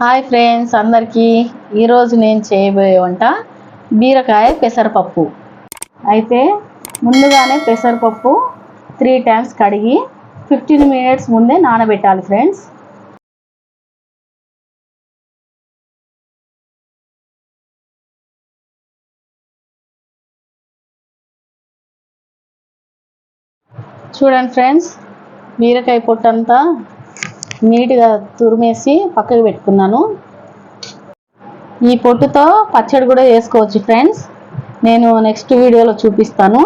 Hi friends అందరికీ ఈరోజు నేను చేయబోయే వంట బీరకాయ పెసరపప్పు. అయితే ముందుగానే పెసరపప్పు త్రీ టైమ్స్ కడిగి ఫిఫ్టీన్ మినిట్స్ ముందే నానబెట్టాలి ఫ్రెండ్స్. చూడండి ఫ్రెండ్స్ బీరకాయ పొట్టంతా నీట్గా తురిమేసి పక్కకు పెట్టుకున్నాను. ఈ పొట్టుతో పచ్చడి కూడా వేసుకోవచ్చు ఫ్రెండ్స్. నేను నెక్స్ట్ వీడియోలో చూపిస్తాను.